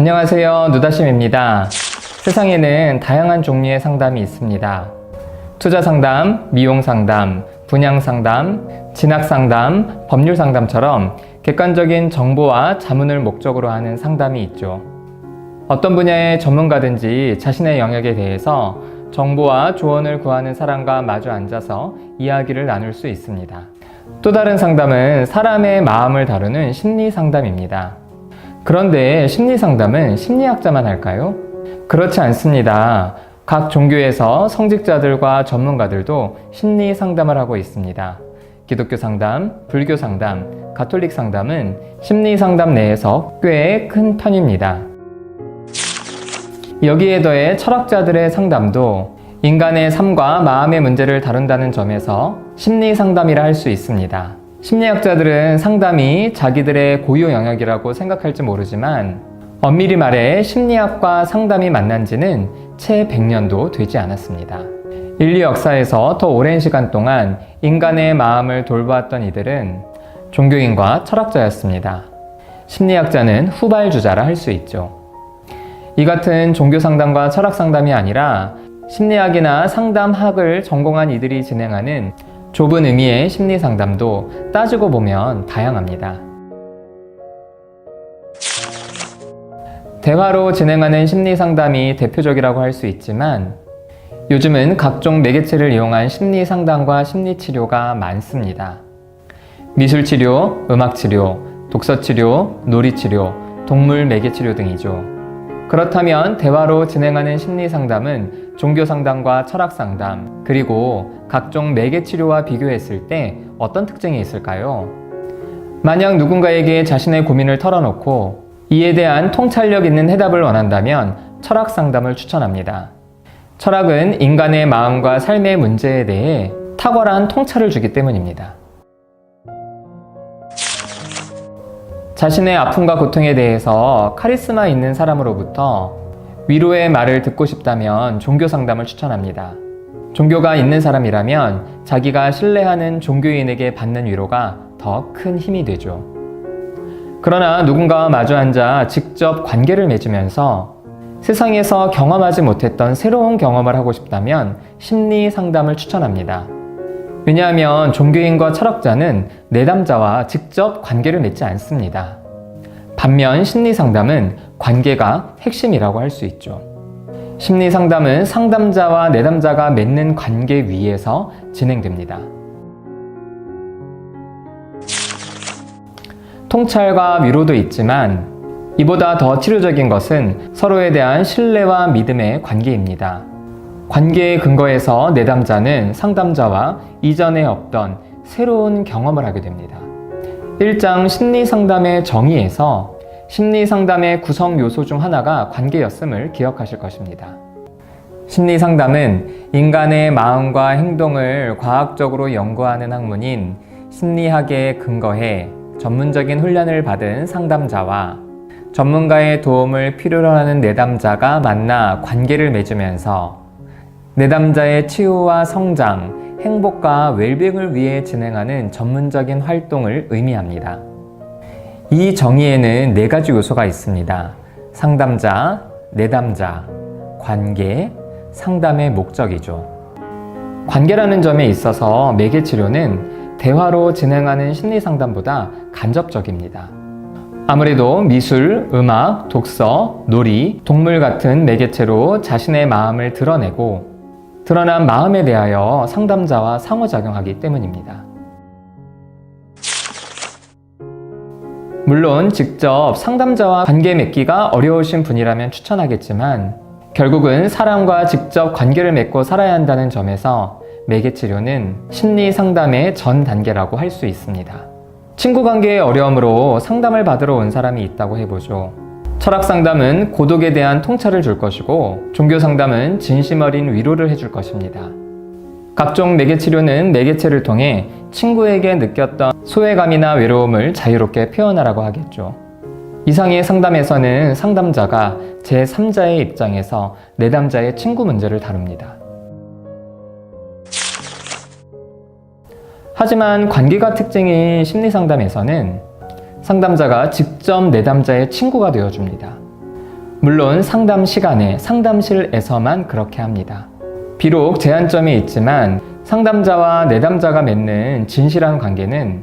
안녕하세요. 누다심입니다. 세상에는 다양한 종류의 상담이 있습니다. 투자 상담, 미용 상담, 분양 상담, 진학 상담, 법률 상담처럼 객관적인 정보와 자문을 목적으로 하는 상담이 있죠. 어떤 분야의 전문가든지 자신의 영역에 대해서 정보와 조언을 구하는 사람과 마주 앉아서 이야기를 나눌 수 있습니다. 또 다른 상담은 사람의 마음을 다루는 심리 상담입니다. 그런데 심리 상담은 심리학자만 할까요? 그렇지 않습니다. 각 종교에서 성직자들과 전문가들도 심리 상담을 하고 있습니다. 기독교 상담, 불교 상담, 가톨릭 상담은 심리 상담 내에서 꽤 큰 편입니다. 여기에 더해 철학자들의 상담도 인간의 삶과 마음의 문제를 다룬다는 점에서 심리 상담이라 할 수 있습니다. 심리학자들은 상담이 자기들의 고유 영역이라고 생각할지 모르지만 엄밀히 말해 심리학과 상담이 만난 지는 채 100년도 되지 않았습니다. 인류 역사에서 더 오랜 시간 동안 인간의 마음을 돌보았던 이들은 종교인과 철학자였습니다. 심리학자는 후발주자라 할 수 있죠. 이 같은 종교 상담과 철학 상담이 아니라 심리학이나 상담학을 전공한 이들이 진행하는 좁은 의미의 심리 상담도 따지고 보면 다양합니다. 대화로 진행하는 심리 상담이 대표적이라고 할 수 있지만 요즘은 각종 매개체를 이용한 심리 상담과 심리 치료가 많습니다. 미술 치료, 음악 치료, 독서 치료, 놀이 치료, 동물 매개 치료 등이죠. 그렇다면 대화로 진행하는 심리 상담은 종교 상담과 철학 상담, 그리고 각종 매개 치료와 비교했을 때 어떤 특징이 있을까요? 만약 누군가에게 자신의 고민을 털어놓고 이에 대한 통찰력 있는 해답을 원한다면 철학 상담을 추천합니다. 철학은 인간의 마음과 삶의 문제에 대해 탁월한 통찰을 주기 때문입니다. 자신의 아픔과 고통에 대해서 카리스마 있는 사람으로부터 위로의 말을 듣고 싶다면 종교 상담을 추천합니다. 종교가 있는 사람이라면 자기가 신뢰하는 종교인에게 받는 위로가 더 큰 힘이 되죠. 그러나 누군가와 마주 앉아 직접 관계를 맺으면서 세상에서 경험하지 못했던 새로운 경험을 하고 싶다면 심리 상담을 추천합니다. 왜냐하면 종교인과 철학자는 내담자와 직접 관계를 맺지 않습니다. 반면 심리 상담은 관계가 핵심이라고 할 수 있죠. 심리 상담은 상담자와 내담자가 맺는 관계 위에서 진행됩니다. 통찰과 위로도 있지만 이보다 더 치료적인 것은 서로에 대한 신뢰와 믿음의 관계입니다. 관계의 근거에서 내담자는 상담자와 이전에 없던 새로운 경험을 하게 됩니다. 1장 심리 상담의 정의에서 심리 상담의 구성 요소 중 하나가 관계였음을 기억하실 것입니다. 심리 상담은 인간의 마음과 행동을 과학적으로 연구하는 학문인 심리학에 근거해 전문적인 훈련을 받은 상담자와 전문가의 도움을 필요로 하는 내담자가 만나 관계를 맺으면서 내담자의 치유와 성장, 행복과 웰빙을 위해 진행하는 전문적인 활동을 의미합니다. 이 정의에는 네 가지 요소가 있습니다. 상담자, 내담자, 관계, 상담의 목적이죠. 관계라는 점에 있어서 매개 치료는 대화로 진행하는 심리 상담보다 간접적입니다. 아무래도 미술, 음악, 독서, 놀이, 동물 같은 매개체로 자신의 마음을 드러내고 드러난 마음에 대하여 상담자와 상호작용하기 때문입니다. 물론 직접 상담자와 관계 맺기가 어려우신 분이라면 추천하겠지만 결국은 사람과 직접 관계를 맺고 살아야 한다는 점에서 매개 치료는 심리 상담의 전 단계라고 할 수 있습니다. 친구 관계의 어려움으로 상담을 받으러 온 사람이 있다고 해보죠. 철학 상담은 고독에 대한 통찰을 줄 것이고 종교 상담은 진심 어린 위로를 해줄 것입니다. 각종 매개 치료는 매개체를 통해 친구에게 느꼈던 소외감이나 외로움을 자유롭게 표현하라고 하겠죠. 이상의 상담에서는 상담자가 제3자의 입장에서 내담자의 친구 문제를 다룹니다. 하지만 관계가 특징인 심리 상담에서는 상담자가 직접 내담자의 친구가 되어줍니다. 물론 상담 시간에 상담실에서만 그렇게 합니다. 비록 제한점이 있지만 상담자와 내담자가 맺는 진실한 관계는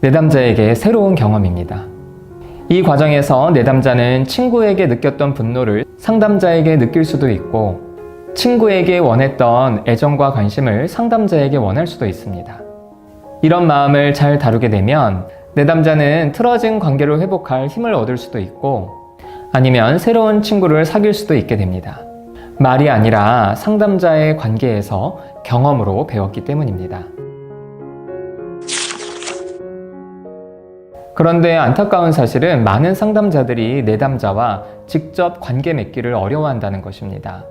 내담자에게 새로운 경험입니다. 이 과정에서 내담자는 친구에게 느꼈던 분노를 상담자에게 느낄 수도 있고 친구에게 원했던 애정과 관심을 상담자에게 원할 수도 있습니다. 이런 마음을 잘 다루게 되면 내담자는 틀어진 관계를 회복할 힘을 얻을 수도 있고 아니면 새로운 친구를 사귈 수도 있게 됩니다. 말이 아니라 상담자의 관계에서 경험으로 배웠기 때문입니다. 그런데 안타까운 사실은 많은 상담자들이 내담자와 직접 관계 맺기를 어려워한다는 것입니다.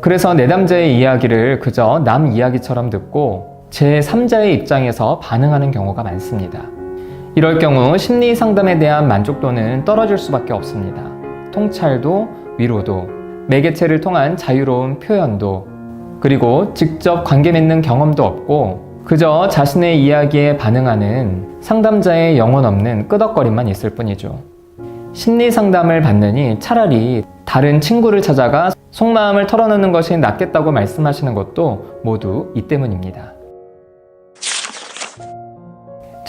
그래서 내담자의 이야기를 그저 남 이야기처럼 듣고 제3자의 입장에서 반응하는 경우가 많습니다. 이럴 경우 심리 상담에 대한 만족도는 떨어질 수밖에 없습니다. 통찰도 위로도 매개체를 통한 자유로운 표현도 그리고 직접 관계 맺는 경험도 없고 그저 자신의 이야기에 반응하는 상담자의 영혼 없는 끄덕거림만 있을 뿐이죠. 심리 상담을 받느니 차라리 다른 친구를 찾아가 속마음을 털어놓는 것이 낫겠다고 말씀하시는 것도 모두 이 때문입니다.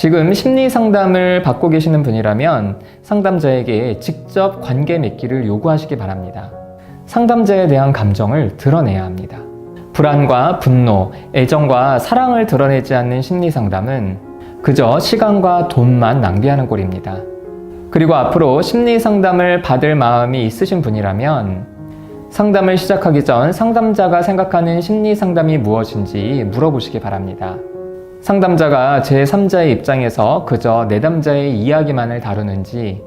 지금 심리 상담을 받고 계시는 분이라면 상담자에게 직접 관계 맺기를 요구하시기 바랍니다. 상담자에 대한 감정을 드러내야 합니다. 불안과 분노, 애정과 사랑을 드러내지 않는 심리 상담은 그저 시간과 돈만 낭비하는 꼴입니다. 그리고 앞으로 심리 상담을 받을 마음이 있으신 분이라면 상담을 시작하기 전 상담자가 생각하는 심리 상담이 무엇인지 물어보시기 바랍니다. 상담자가 제3자의 입장에서 그저 내담자의 이야기만을 다루는지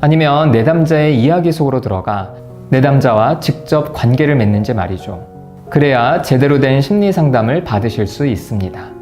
아니면 내담자의 이야기 속으로 들어가 내담자와 직접 관계를 맺는지 말이죠. 그래야 제대로 된 심리 상담을 받으실 수 있습니다.